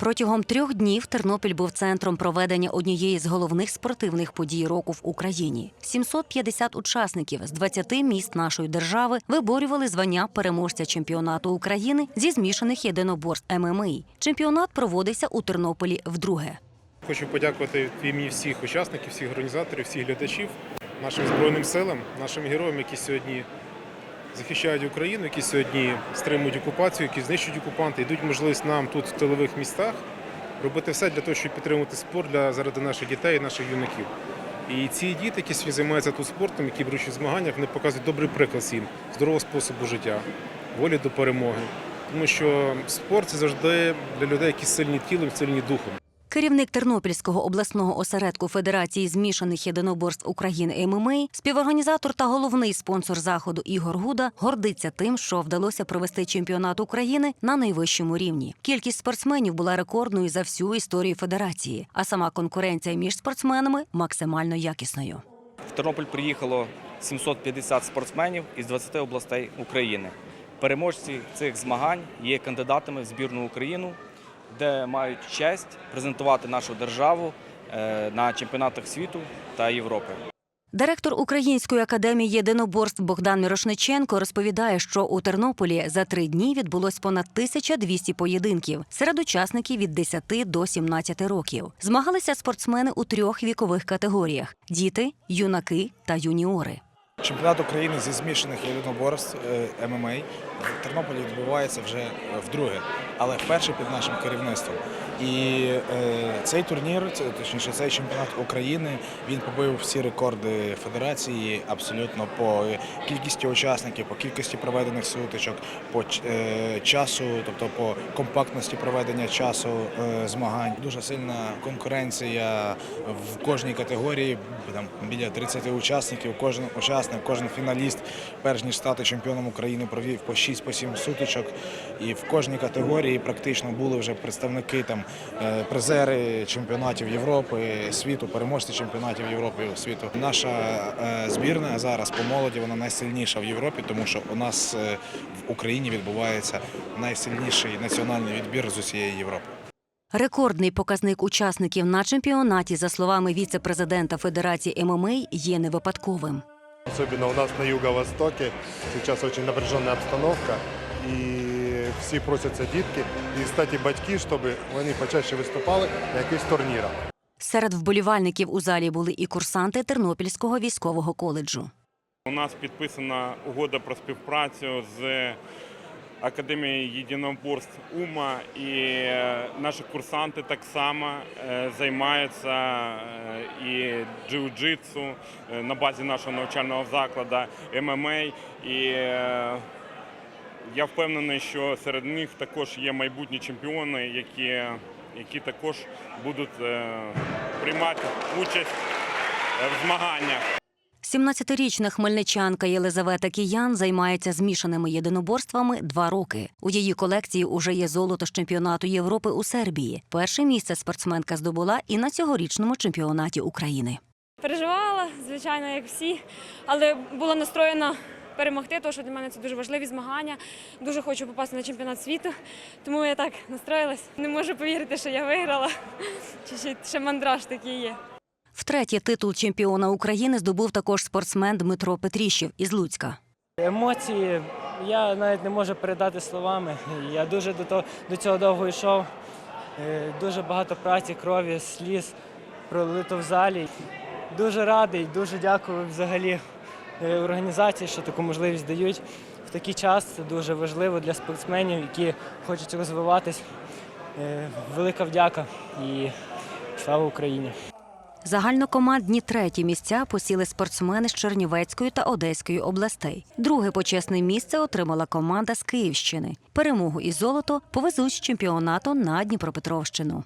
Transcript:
Протягом трьох днів Тернопіль був центром проведення однієї з головних спортивних подій року в Україні. 750 учасників з 20 міст нашої держави виборювали звання переможця чемпіонату України зі змішаних єдиноборств ММА. Чемпіонат проводився у Тернополі вдруге. Хочу подякувати від імені всіх учасників, всіх організаторів, всіх глядачів, нашим збройним силам, нашим героям, які сьогодні захищають Україну, які сьогодні стримують окупацію, які знищують окупанти, і дають можливість нам тут в тилових містах робити все для того, щоб підтримувати спорт для заради наших дітей і наших юнаків. І ці діти, які сьогодні займаються тут спортом, які беруть в змаганнях, вони показують добрий приклад всім здорового способу життя, волі до перемоги. Тому що спорт це завжди для людей, які сильні тілом, сильні духом. Керівник Тернопільського обласного осередку Федерації змішаних єдиноборств України ММА, співорганізатор та головний спонсор заходу Ігор Гуда гордиться тим, що вдалося провести чемпіонат України на найвищому рівні. Кількість спортсменів була рекордною за всю історію федерації, а сама конкуренція між спортсменами максимально якісною. В Тернопіль приїхало 750 спортсменів із 20 областей України. Переможці цих змагань є кандидатами в збірну Україну, де мають честь презентувати нашу державу е, на чемпіонатах світу та Європи. Директор Української академії єдиноборств Богдан Мірошниченко розповідає, що у Тернополі за три дні відбулось понад 1200 поєдинків серед учасників від 10 до 17 років. Змагалися спортсмени у трьох вікових категоріях: діти, юнаки та юніори. Чемпіонат України зі змішаних єдиноборств е, ММА в Тернополі відбувається вже е, вдруге, але вперше під нашим керівництвом. І е, цей турнір, точніше, цей чемпіонат України, він побив всі рекорди федерації абсолютно по кількості учасників, по кількості проведених сутичок, по е, часу, тобто по компактності проведення часу е, змагань. Дуже сильна конкуренція в кожній категорії, там біля 30 учасників. Кожен учасник, кожен фіналіст, перш ніж стати чемпіоном України, провів по 6-7 сутичок. І в кожній категорії практично були вже представники там е, призери чемпіонатів Європи, світу, переможці чемпіонатів Європи світу. Наша е, збірна зараз по молоді вона найсильніша в Європі, тому що у нас е, в Україні відбувається найсильніший національний відбір з усієї Європи. Рекордний показник учасників на чемпіонаті, за словами віце-президента Федерації ММА, є не випадковим. Особенно у нас на юго-востоке сейчас очень напряженная обстановка, и всі просяться дітки, і, статі батьки, щоб вони почаще виступали на якихось турнірах. Серед вболівальників у залі були і курсанти Тернопільського військового коледжу. У нас підписана угода про співпрацю з Академією єдиноборств УМА, і е, наші курсанти так само е, займаються е, і джиу-джитсу на базі нашого навчального закладу, ММА. І е, я впевнений, що серед них також є майбутні чемпіони, які, які також будуть приймати участь в змаганнях. 17-річна хмельничанка Єлизавета Кіян займається змішаними єдиноборствами два роки. У її колекції уже є золото з чемпіонату Європи у Сербії. Перше місце спортсменка здобула і на цьогорічному чемпіонаті України. Переживала, звичайно, як всі, але була настроєна перемогти, тому що для мене це дуже важливі змагання. Дуже хочу попасти на чемпіонат світу, тому я так настроїлась. Не можу повірити, що я виграла. Чуть-чуть ще мандраж такий є. Втретє титул чемпіона України здобув також спортсмен Дмитро Петріщев із Луцька. Емоції я навіть не можу передати словами. Я дуже до, того, до цього довго йшов. Е, Дуже багато праці, крові, сліз пролито в залі. Дуже радий, дуже дякую взагалі е, організації, що таку можливість дають. В такий час це дуже важливо для спортсменів, які хочуть розвиватись. Е, Велика вдяка і слава Україні! Загальнокомандні треті місця посіли спортсмени з Чернівецької та Одеської областей. Друге почесне місце отримала команда з Київщини. Перемогу і золото повезуть з чемпіонату на Дніпропетровщину.